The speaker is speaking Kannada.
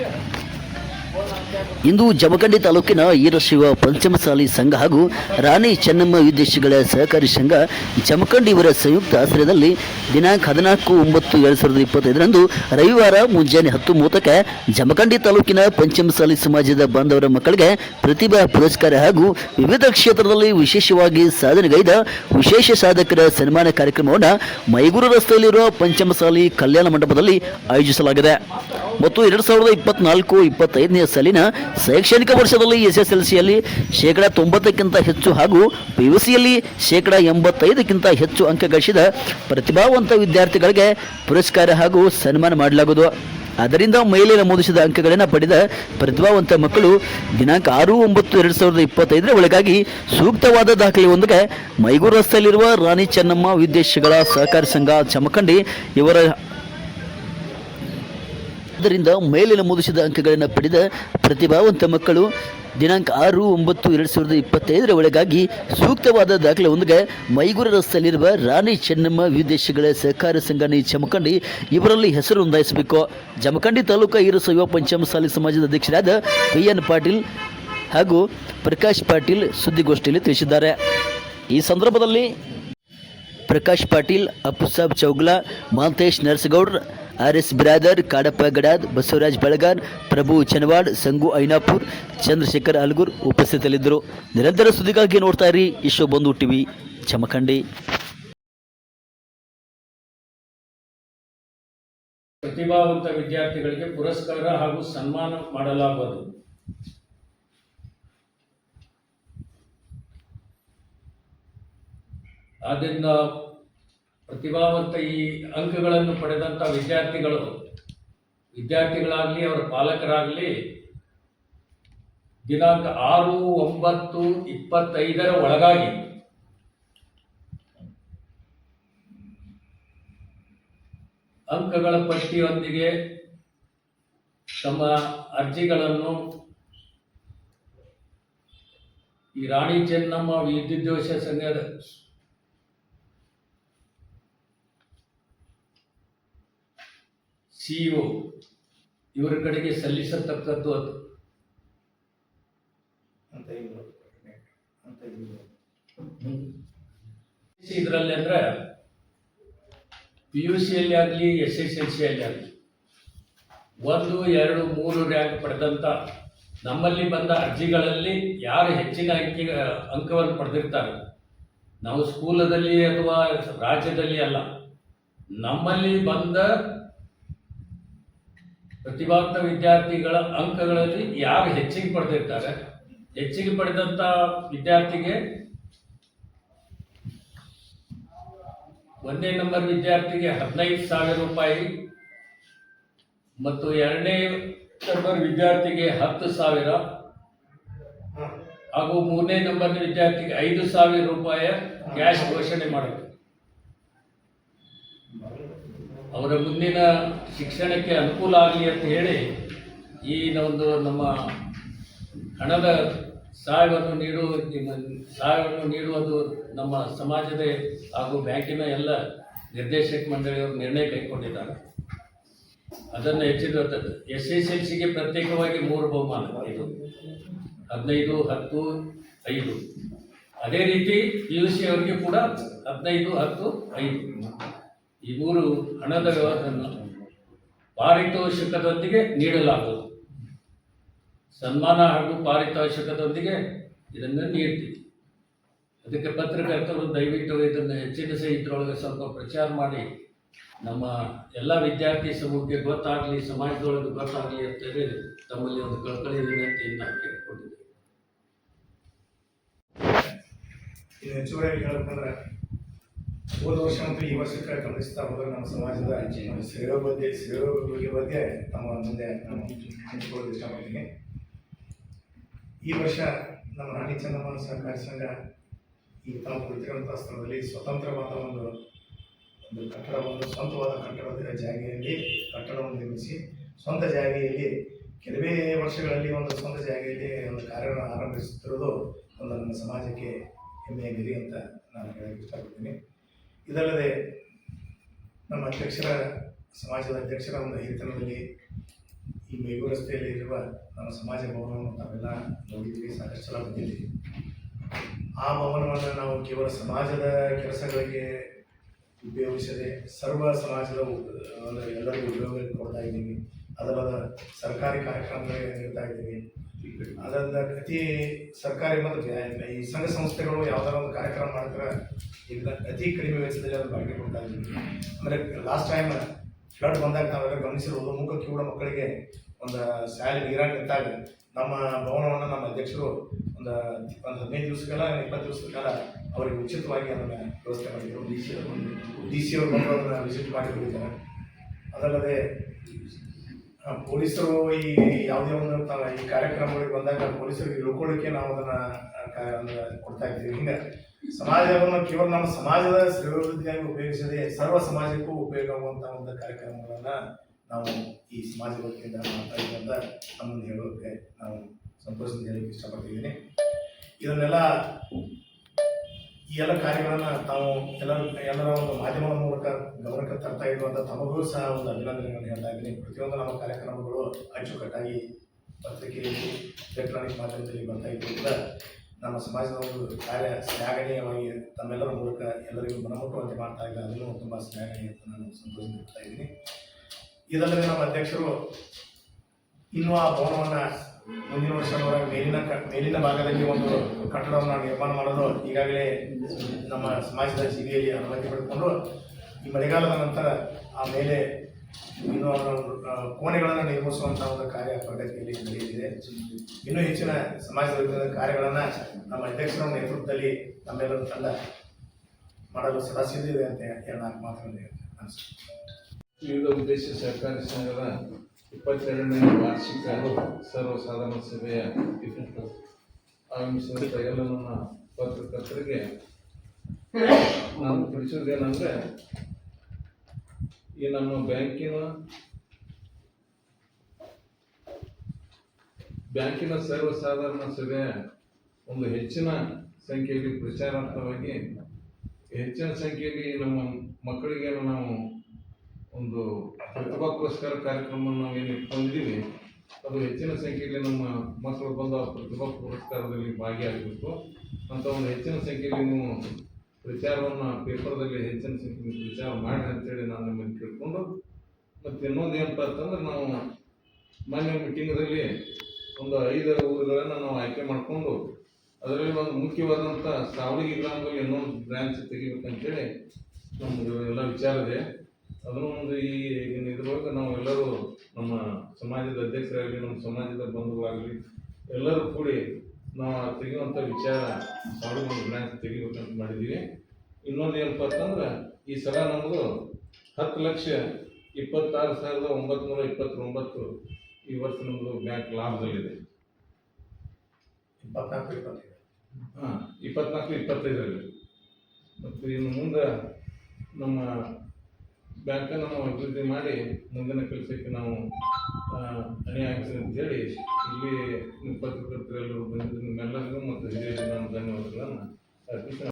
Yeah. ಇಂದು ಜಮಖಂಡಿ ತಾಲೂಕಿನ ಈರಶಿವ ಪಂಚಮಸಾಲಿ ಸಂಘ ಹಾಗೂ ರಾಣಿ ಚೆನ್ನಮ್ಮ ವಿದೇಶಿಗಳ ಸಹಕಾರಿ ಸಂಘ ಜಮಖಂಡಿ ಇವರ ಸಂಯುಕ್ತ ಆಶ್ರಯದಲ್ಲಿ ದಿನಾಂಕ ಹದಿನಾಲ್ಕು ಒಂಬತ್ತು ಎರಡು ಸಾವಿರದ ಇಪ್ಪತ್ತೈದರಂದು ರವಿವಾರ ಮುಂಜಾನೆ ಹತ್ತು ಮೂವತ್ತಕ್ಕೆ ಜಮಖಂಡಿ ತಾಲೂಕಿನ ಪಂಚಮಸಾಲಿ ಸಮಾಜದ ಬಾಂಧವರ ಮಕ್ಕಳಿಗೆ ಪ್ರತಿಭಾ ಪುರಸ್ಕಾರ ಹಾಗೂ ವಿವಿಧ ಕ್ಷೇತ್ರದಲ್ಲಿ ವಿಶೇಷವಾಗಿ ಸಾಧನೆಗೈದ ವಿಶೇಷ ಸಾಧಕರ ಸನ್ಮಾನ ಕಾರ್ಯಕ್ರಮವನ್ನು ಮೈಗೂರು ರಸ್ತೆಯಲ್ಲಿರುವ ಪಂಚಮಸಾಲಿ ಕಲ್ಯಾಣ ಮಂಟಪದಲ್ಲಿ ಆಯೋಜಿಸಲಾಗಿದೆ. ಮತ್ತು ಎರಡು ಸಾವಿರದ ಇಪ್ಪತ್ನಾಲ್ಕು, ಇಪ್ಪತ್ತೈದನೇ ಸಾಲಿನ ಶೈಕ್ಷಣಿಕ ವರ್ಷದಲ್ಲಿ ಎಸ್ ಎಸ್ ಎಲ್ ಸಿಯಲ್ಲಿ ಶೇಕಡ ತೊಂಬತ್ತಕ್ಕಿಂತ ಹೆಚ್ಚು ಹಾಗೂ ಪಿ ಯು ಸಿಯಲ್ಲಿ ಶೇಕಡ ಎಂಬತ್ತೈದಕ್ಕಿಂತ ಹೆಚ್ಚು ಅಂಕ ಗಳಿಸಿದ ಪ್ರತಿಭಾವಂತ ವಿದ್ಯಾರ್ಥಿಗಳಿಗೆ ಪುರಸ್ಕಾರ ಹಾಗೂ ಸನ್ಮಾನ ಮಾಡಲಾಗುವುದು. ಅದರಿಂದ ಮೇಲೆ ನಮೂದಿಸಿದ ಅಂಕಗಳನ್ನು ಪಡೆದ ಪ್ರತಿಭಾವಂತ ಮಕ್ಕಳು ದಿನಾಂಕ ಆರು ಒಂಬತ್ತು ಎರಡು ಸಾವಿರದ ಇಪ್ಪತ್ತೈದರ ಒಳಗಾಗಿ ಸೂಕ್ತವಾದ ದಾಖಲೆಯೊಂದಿಗೆ ಮೈಗೂರು ರಸ್ತೆಯಲ್ಲಿರುವ ರಾಣಿ ಚೆನ್ನಮ್ಮ ವಿದೇಶಗಳ ಸಹಕಾರಿ ಸಂಘ ಚಮಕಂಡಿ ಇವರ ಆದ್ದರಿಂದ ಮೇಲೆ ನಮೂದಿಸಿದ ಅಂಕಗಳನ್ನು ಪಡೆದ ಪ್ರತಿಭಾವಂತ ಮಕ್ಕಳು ದಿನಾಂಕ ಆರು, ಒಂಬತ್ತು, ಎರಡು ಸಾವಿರದ ಇಪ್ಪತ್ತೈದರ ಒಳಗಾಗಿ ಸೂಕ್ತವಾದ ದಾಖಲೆ ಮೈಗೂರು ರಸ್ತೆಯಲ್ಲಿರುವ ರಾಣಿ ಚೆನ್ನಮ್ಮ ವಿದೇಶಗಳ ಸಹಕಾರ ಸಂಘ ಜಮಖಂಡಿ ಇವರಲ್ಲಿ ಹೆಸರು ನೋಂದಾಯಿಸಬೇಕು. ಜಮಖಂಡಿ ತಾಲೂಕು ಈರಸೈವ ಪಂಚಮಸಾಲಿ ಸಮಾಜದ ಅಧ್ಯಕ್ಷರಾದ ವಿ ಎನ್ ಪಾಟೀಲ್ ಹಾಗೂ ಪ್ರಕಾಶ್ ಪಾಟೀಲ್ ಸುದ್ದಿಗೋಷ್ಠಿಯಲ್ಲಿ ತಿಳಿಸಿದ್ದಾರೆ. ಈ ಸಂದರ್ಭದಲ್ಲಿ ಪ್ರಕಾಶ್ ಪಾಟೀಲ್, ಅಪ್ಪುಸಾಬ್ ಚೌಗ್ಲಾ ಮಹಂತೇಶ್ ನರಸಗೌಡ್ರ ಆರ್ ಎಸ್ ಬಿರಾದರ್, ಕಾಡಪ್ಪ ಗಡಾದ್, ಬಸವರಾಜ್ ಬೆಳಗಾನ್, ಪ್ರಭು ಚನವಾಡ್ ಸಂಗು ಐನಾಪುರ್, ಚಂದ್ರಶೇಖರ್ ಅಲ್ಗೂರ್ ಉಪಸ್ಥಿತರಿದ್ದರು. ನಿರಂತರ ಸುದ್ದಿಗಾಗಿ ನೋಡ್ತಾ ಇರಿ ಇಶೋ ಬಂಧು ಟಿವಿ ಚಮಖಂಡಿ ಪ್ರತಿಭಾವಂತ ವಿದ್ಯಾರ್ಥಿಗಳಿಗೆ ಪುರಸ್ಕಾರ ಹಾಗೂ ಸನ್ಮಾನ ಮಾಡಲಾಗುವುದು. ಆದ್ದರಿಂದ ಪ್ರತಿಭಾವಂತ ಈ ಅಂಕಗಳನ್ನು ಪಡೆದಂಥ ವಿದ್ಯಾರ್ಥಿಗಳು, ವಿದ್ಯಾರ್ಥಿಗಳಾಗಲಿ ಅವರ ಪಾಲಕರಾಗಲಿ ದಿನಾಂಕ ಆರು, ಒಂಬತ್ತು, ಇಪ್ಪತ್ತೈದರ ಒಳಗಾಗಿ ಅಂಕಗಳ ಪಟ್ಟಿಯೊಂದಿಗೆ ತಮ್ಮ ಅರ್ಜಿಗಳನ್ನು ಈ ರಾಣಿ ಚೆನ್ನಮ್ಮ ವಿದ್ಯುದ್ಯೋಷ ಸಂಘದ ಸಿಇಒ ಇವರ ಕಡೆಗೆ ಸಲ್ಲಿಸತಕ್ಕದ್ದು ಅದು. ಅಂತ ಇದರಲ್ಲಿ ಅಂದ್ರೆ ಪಿ ಯು ಸಿಯಲ್ಲಿ ಆಗಲಿ ಎಸ್ ಎಸ್ ಎಲ್ ಸಿಯಲ್ಲಿ ಆಗಲಿ ಒಂದು ಎರಡು ಮೂರು ರ್ಯಾಂಕ್ ಪಡೆದಂಥ ನಮ್ಮಲ್ಲಿ ಬಂದ ಅರ್ಜಿಗಳಲ್ಲಿ ಯಾರು ಹೆಚ್ಚಿನ ಅಂಕಿ ಅಂಕವನ್ನು ಪಡೆದಿರ್ತಾರೆ? ನಾವು ಸ್ಕೂಲದಲ್ಲಿ ಅಥವಾ ರಾಜ್ಯದಲ್ಲಿ ಅಲ್ಲ. ನಮ್ಮಲ್ಲಿ ಬಂದ ಪ್ರತಿಭಾವಂತ ವಿದ್ಯಾರ್ಥಿಗಳ ಅಂಕಗಳಲ್ಲಿ ಯಾರು ಹೆಚ್ಚಿಗೆ ಪಡೆದಿರ್ತಾರೆ? ಹೆಚ್ಚಿಗೆ ಪಡೆದಂಥ ವಿದ್ಯಾರ್ಥಿಗೆ ಒಂದನೇ ನಂಬರ್ ವಿದ್ಯಾರ್ಥಿಗೆ ಹದಿನೈದು ಸಾವಿರ ರೂಪಾಯಿ ಮತ್ತು ಎರಡನೇ ನಂಬರ್ ವಿದ್ಯಾರ್ಥಿಗೆ ಹತ್ತು ಸಾವಿರ ಹಾಗೂ ಮೂರನೇ ನಂಬರ್ ವಿದ್ಯಾರ್ಥಿಗೆ ಐದು ಸಾವಿರ ರೂಪಾಯಿ ಕ್ಯಾಶ್ ಘೋಷಣೆ ಮಾಡಬೇಕು ಅವರ ಮುಂದಿನ ಶಿಕ್ಷಣಕ್ಕೆ ಅನುಕೂಲ ಆಗಲಿ ಅಂತ ಹೇಳಿ ಈ ಒಂದು ನಮ್ಮ ಹಣದ ಸಹಾಯವನ್ನು ನೀಡುವ ಸಹಾಯವನ್ನು ನೀಡುವುದು ನಮ್ಮ ಸಮಾಜದ ಹಾಗೂ ಬ್ಯಾಂಕಿನ ಎಲ್ಲ ನಿರ್ದೇಶಕ ಮಂಡಳಿಯವರು ನಿರ್ಣಯ ಕೈಗೊಂಡಿದ್ದಾರೆ. ಅದನ್ನು ಹೆಚ್ಚಿರುವಂಥದ್ದು ಎಸ್ ಎಸ್ ಎಲ್ ಸಿಗೆ ಪ್ರತ್ಯೇಕವಾಗಿ ಮೂರು ಬಹುಮಾನ. ಇದು ಹದಿನೈದು, ಹತ್ತು, ಐದು. ಅದೇ ರೀತಿ ಪಿ ಯು ಸಿ ಅವರಿಗೆ ಕೂಡ ಹದಿನೈದು, ಹತ್ತು, ಐದು. ಈ ಮೂರು ಹಣದ ವ್ಯವಹಾರವನ್ನು ಪಾರಿತೋಷಿಕದೊಂದಿಗೆ ನೀಡಲಾಗುವುದು. ಸನ್ಮಾನ ಹಾಗೂ ಪಾರಿತೋಷಿಕದೊಂದಿಗೆ ಇದನ್ನು ನೀಡ್ತೀವಿ. ಅದಕ್ಕೆ ಪತ್ರಕರ್ತರು ದಯವಿಟ್ಟು ಇದನ್ನು ಹೆಚ್ಚಿನ ಇದರೊಳಗೆ ಸ್ವಲ್ಪ ಪ್ರಚಾರ ಮಾಡಿ, ನಮ್ಮ ಎಲ್ಲ ವಿದ್ಯಾರ್ಥಿ ಸಮೂಹಕ್ಕೆ ಗೊತ್ತಾಗಲಿ, ಸಮಾಜದೊಳಗೆ ಗೊತ್ತಾಗಲಿ ಅಂತ ಹೇಳಿ ತಮ್ಮಲ್ಲಿ ಒಂದು ಕಳ್ಕಳಿ ನಾನು ಕೇಳ್ಕೊಂಡಿದ್ದೇನೆ ಹೆಚ್ಚುವರಿಯಾಗಿ ಹೇಳ್ಬೇಕಂದ್ರೆ ಹೋದ ವರ್ಷ ಮತ್ತು ಈ ವರ್ಷಕ್ಕೆ ಗಮನಿಸ್ತಾ ಹೋದ್ರೆ ನಮ್ಮ ಸಮಾಜದ ಸೇವೆ ಬಗ್ಗೆ ಸೇವೆ ಬಗ್ಗೆ ತಮ್ಮ ಮುಂದೆ ನಾವು ಹಂಚಿಕೊಳ್ಳೋದು ಇಷ್ಟಪಡ್ತೀನಿ ಈ ವರ್ಷ ನಮ್ಮ ರಾಣಿ ಚೆನ್ನಮ್ಮನ ಸಹಕಾರ ಸಂಘ ಈ ತಾವು ಕುಳಿತಿರುವಂಥ ಸ್ಥಳದಲ್ಲಿ ಸ್ವತಂತ್ರವಾದ ಒಂದು ಒಂದು ಕಟ್ಟಡವನ್ನು ಸ್ವಂತವಾದ ಕಟ್ಟಡದ ಜಾಗೆಯಲ್ಲಿ ಕಟ್ಟಡವನ್ನು ನಿರ್ಮಿಸಿ, ಸ್ವಂತ ಜಾಗೆಯಲ್ಲಿ ಕೆಲವೇ ವರ್ಷಗಳಲ್ಲಿ ಒಂದು ಸ್ವಂತ ಜಾಗೆಯಲ್ಲಿ ಒಂದು ಕಾರ್ಯವನ್ನು ಆರಂಭಿಸುತ್ತಿರುವುದು ಒಂದು ನಮ್ಮ ಸಮಾಜಕ್ಕೆ ಹೆಮ್ಮೆಯ ಗುರಿ ಅಂತ ನಾನು ಹೇಳಕ್ಕೆ ಇಷ್ಟಪಡ್ತೀನಿ. ಇದಲ್ಲದೆ ನಮ್ಮ ಅಧ್ಯಕ್ಷರ, ಸಮಾಜದ ಅಧ್ಯಕ್ಷರ ಒಂದು ಹಿರಿತನದಲ್ಲಿ ಈ ಮೇಗು ರಸ್ತೆಯಲ್ಲಿ ಇರುವ ನಮ್ಮ ಸಮಾಜ ಭವನವನ್ನು ತಾವೆಲ್ಲ ನೋಡಿದ್ದೀವಿ ಸಾಕಷ್ಟು ಸಲ ಬಂದಿದ್ದೀವಿ ಆ ಭವನವನ್ನು ನಾವು ಕೇವಲ ಸಮಾಜದ ಕೆಲಸಗಳಿಗೆ ಉಪಯೋಗಿಸದೆ ಸರ್ವ ಸಮಾಜದ ಎಲ್ಲರಿಗೂ ಉಪಯೋಗ ಕೊಡ್ತಾ ಇದ್ದೀವಿ. ಅದಲ್ಲದ ಸರ್ಕಾರಿ ಕಾರ್ಯಕ್ರಮಗಳಿಗೆ ನೀಡ್ತಾ ಇದ್ದೀವಿ. ಅದರಿಂದ ಅತಿ ಸರ್ಕಾರಿ ಮತ್ತು ಈ ಸಂಘ ಸಂಸ್ಥೆಗಳು ಯಾವ್ದಾರ ಒಂದು ಕಾರ್ಯಕ್ರಮ ಮಾಡಿದ್ರೆ ಈಗ ಅತಿ ಕಡಿಮೆ ವೆಚ್ಚದಲ್ಲಿ ಅದು ಬಾಡಿಗೆ ಕೊಡ್ತಾ ಇದ್ದೀವಿ. ಅಂದರೆ ಲಾಸ್ಟ್ ಟೈಮ್ ಫ್ಲಡ್ ಬಂದಾಗ ನಾವೆಲ್ಲ ಗಮನಿಸಿರೋದು ಮುಖ ಕಿವುಡ ಮಕ್ಕಳಿಗೆ ಒಂದು ಶಾಲೆ ನೀರಾಗಿ ನಿಂತಾಗ ನಮ್ಮ ಭವನವನ್ನು ನಮ್ಮ ಅಧ್ಯಕ್ಷರು ಒಂದು ಒಂದು ಹದಿನೈದು ದಿವಸಕ್ಕೆಲ್ಲ ಇಪ್ಪತ್ತು ದಿವಸದ ಕಾಲ ಅವರಿಗೆ ಉಚಿತವಾಗಿ ಅದನ್ನು ವ್ಯವಸ್ಥೆ ಮಾಡಿದರು. ಡಿ ಸಿ ಡಿ ಸಿ ಅವರು ಬಂದು ಅದನ್ನು ವಿಸಿಟ್ ಮಾಡಿ ಹೋಗಿದ್ದಾರೆ ಅದಲ್ಲದೆ ಪೊಲೀಸರು ಈ ಯಾವುದೇ ಒಂದು ಈ ಕಾರ್ಯಕ್ರಮಗಳಿಗೆ ಬಂದಾಗ ಪೊಲೀಸರಿಗೆ ಇಳ್ಕೊಳ್ಳಿಕ್ಕೆ ನಾವು ಅದನ್ನ ಕೊಡ್ತಾ ಇದ್ದೀವಿ. ಹಿಂಗೆ ಸಮಾಜವನ್ನು ಕೇವಲ ನಮ್ಮ ಸಮಾಜದ ಶ್ರೀವೃದ್ಧಿಯಾಗಿ ಉಪಯೋಗಿಸದೆ ಸರ್ವ ಸಮಾಜಕ್ಕೂ ಉಪಯೋಗ ಆಗುವಂಥ ಒಂದು ಕಾರ್ಯಕ್ರಮಗಳನ್ನ ನಾವು ಈ ಸಮಾಜ ವತಿಯಿಂದ ಮಾಡ್ತಾ ಇದ್ದೀವಿ ಅಂತ ನಮ್ಮನ್ನು ಹೇಳೋದಕ್ಕೆ ನಾವು ಸಂತೋಷದಿಂದ ಹೇಳಕ್ಕೆ ಇಷ್ಟಪಡ್ತಿದ್ದೀನಿ. ಇದನ್ನೆಲ್ಲ ಈ ಎಲ್ಲ ಕಾರ್ಯಗಳನ್ನ ತಾವು ಎಲ್ಲರ ಎಲ್ಲರ ಒಂದು ಮಾಧ್ಯಮದ ಮೂಲಕ ಗಮನಕ್ಕೆ ತರ್ತಾ ಇರುವಂಥ ತಮಗೂ ಸಹ ಒಂದು ಅಭಿನಂದನೆಗಳನ್ನು ಹೇಳ್ತಾ ಇದ್ದೀನಿ. ಪ್ರತಿಯೊಂದು ನಮ್ಮ ಕಾರ್ಯಕ್ರಮಗಳು ಅಚ್ಚುಕಟ್ಟಾಗಿ ಪತ್ರಿಕೆಯಲ್ಲಿ ಎಲೆಕ್ಟ್ರಾನಿಕ್ ಮಾಧ್ಯಮದಲ್ಲಿ ಬರ್ತಾ ಇದ್ದರಿಂದ ನಮ್ಮ ಸಮಾಜದ ಒಂದು ಕಾರ್ಯ ಶ್ಲಾಘನೀಯವಾಗಿ ತಮ್ಮೆಲ್ಲರ ಮೂಲಕ ಎಲ್ಲರಿಗೂ ಮನಮುಟ್ಟುವಂತೆ ಮಾಡ್ತಾ ಇದ್ದಾರೆ ಅದನ್ನು ತುಂಬ ಶ್ಲಾಘನೀಯ ಅಂತ ನಾನು ಸಂತೋಷ ಇದ್ದೀನಿ. ಇದಲ್ಲದೆ ನಮ್ಮ ಅಧ್ಯಕ್ಷರು ಇನ್ನು ಆ ಭವನವನ್ನು ಮುಂದಿನ ವರ್ಷ ಮೇಲಿನ ಮೇಲಿನ ಭಾಗದಲ್ಲಿ ಒಂದು ಕಟ್ಟಡವನ್ನು ನಿರ್ಮಾಣ ಮಾಡಲು ಈಗಾಗಲೇ ನಮ್ಮ ಸಮಾಜದ ಜಿಲ್ಲೆಯಲ್ಲಿ ಅನುಮತಿ ಪಡೆದುಕೊಂಡು, ಈ ಮಳೆಗಾಲದ ನಂತರ ಆ ಮೇಲೆ ಇನ್ನು ಕೋಣೆಗಳನ್ನು ನಿರ್ಮಿಸುವಂತಹ ಒಂದು ಕಾರ್ಯ ಪ್ರಗತಿಯಲ್ಲಿ ನಡೆಯಲಿದೆ. ಇನ್ನೂ ಹೆಚ್ಚಿನ ಸಮಾಜದ ಕಾರ್ಯಗಳನ್ನು ನಮ್ಮ ಅಧ್ಯಕ್ಷರ ನೇತೃತ್ವದಲ್ಲಿ ನಮ್ಮೆಲ್ಲರೂ ತಂಡ ಮಾಡಲು ಸದಾ ಅಂತ ಹೇಳಿ ನಾಲ್ಕು ಮಾತುಗಳನ್ನು ವಿವಿಧ ಉದ್ದೇಶ ಸಹಕಾರಿ ಸಂಘದ ಇಪ್ಪತ್ತೆರಡನೇ ವಾರ್ಷಿಕ ಸರ್ವಸಾಧಾರಣ ಸಭೆಯ ಆಗಮಿಸಿದಂಥ ಎಲ್ಲ ನನ್ನ ಪತ್ರಕರ್ತರಿಗೆ ನಾನು ತಿಳಿಸೋದೇನೆಂದರೆ ಈ ನಮ್ಮ ಬ್ಯಾಂಕಿನ ಬ್ಯಾಂಕಿನ ಸರ್ವಸಾಧಾರಣ ಸಭೆಯ ಒಂದು ಹೆಚ್ಚಿನ ಸಂಖ್ಯೆಯಲ್ಲಿ ಪ್ರಚಾರಾರ್ಥವಾಗಿ ಹೆಚ್ಚಿನ ಸಂಖ್ಯೆಯಲ್ಲಿ ನಮ್ಮ ಮಕ್ಕಳಿಗೆ ನಾವು ಒಂದು ಪ್ರತಿಭಾ ಪುರಸ್ಕಾರ ಕಾರ್ಯಕ್ರಮವನ್ನು ನಾವು ಏನು ಇಟ್ಕೊಂಡಿದ್ದೀವಿ, ಅದು ಹೆಚ್ಚಿನ ಸಂಖ್ಯೆಯಲ್ಲಿ ನಮ್ಮ ಮಕ್ಕಳು ಬಂದು ಆ ಪ್ರತಿಭಾ ಪುರಸ್ಕಾರದಲ್ಲಿ ಭಾಗಿಯಾಗಬೇಕು ಅಂತ ಒಂದು ಹೆಚ್ಚಿನ ಸಂಖ್ಯೆಯಲ್ಲಿ ನೀವು ಪ್ರಚಾರವನ್ನು ಪೇಪರ್ದಲ್ಲಿ ಹೆಚ್ಚಿನ ಸಂಖ್ಯೆಯಲ್ಲಿ ಪ್ರಚಾರ ಮಾಡಿ ಅಂತೇಳಿ ನಾನು ನಿಮ್ಮನ್ನು ಕೇಳಿಕೊಂಡು, ಮತ್ತು ಇನ್ನೊಂದು ಏನಪ್ಪ ಅಂತಂದ್ರೆ ನಾವು ಮಾನ್ಯ ಮೀಟಿಂಗದಲ್ಲಿ ಒಂದು ಐದು ಊರುಗಳನ್ನು ನಾವು ಆಯ್ಕೆ ಮಾಡಿಕೊಂಡು, ಅದರಲ್ಲಿ ಒಂದು ಮುಖ್ಯವಾದಂಥ ಸಾವಳಿ ಗ್ರಾಮದಲ್ಲಿ ಇನ್ನೊಂದು ಬ್ರಾಂಚ್ ತೆಗಿಬೇಕಂತೇಳಿ ನಮ್ಮದು ಎಲ್ಲ ವಿಚಾರ ಇದೆ. ಅದನ್ನು ಒಂದು ಈ ಇದ್ರೊಳಗೆ ನಾವು ಎಲ್ಲರೂ ನಮ್ಮ ಸಮಾಜದ ಅಧ್ಯಕ್ಷರಾಗಲಿ ನಮ್ಮ ಸಮಾಜದ ಬಂಧುಗಳಾಗಲಿ ಎಲ್ಲರೂ ಕೂಡಿ ನಾವು ತೆಗೆಯುವಂಥ ವಿಚಾರ ಸಾವಿರದ ಒಂದು ಬ್ರಾಂಚ್ ತೆಗಿಬೇಕಂತ ಮಾಡಿದ್ದೀವಿ. ಇನ್ನೊಂದು ಏನಪ್ಪ ಅಂತಂದ್ರೆ ಈ ಸಲ ನಮ್ಮದು ಹತ್ತು ಲಕ್ಷ ಇಪ್ಪತ್ತಾರು ಸಾವಿರದ ಒಂಬತ್ತು ಇಪ್ಪತ್ತೊಂಬತ್ತು ಈ ವರ್ಷ ನಮ್ಮದು ಬ್ಯಾಂಕ್ ಲಾಭದಲ್ಲಿದೆ. ಇಪ್ಪತ್ನಾಲ್ಕು ಇಪ್ಪತ್ತೈದು. ಹಾಂ ಇಪ್ಪತ್ನಾಲ್ಕು ಇಪ್ಪತ್ತೈದರಲ್ಲಿ. ಮತ್ತು ಇನ್ನು ಮುಂದೆ ನಮ್ಮ ಬ್ಯಾಂಕನ್ನು ನಾವು ಅಭಿವೃದ್ಧಿ ಮಾಡಿ ಮುಂದಿನ ಕೆಲಸಕ್ಕೆ ನಾವು ಅಣಿ ಅಂತ ಅಂತೇಳಿ ಇಲ್ಲಿ ನಿಮ್ಮ ಪತ್ರಕರ್ತರೆಲ್ಲರೂ ಬಂದಿದ್ದು ನಿಮ್ಮೆಲ್ಲರಿಗೂ ಮತ್ತು ಹಿರಿಯರಿಗೆ ನಾನು ಧನ್ಯವಾದಗಳನ್ನು ಅರ್ಪಿಸ್ತೇನೆ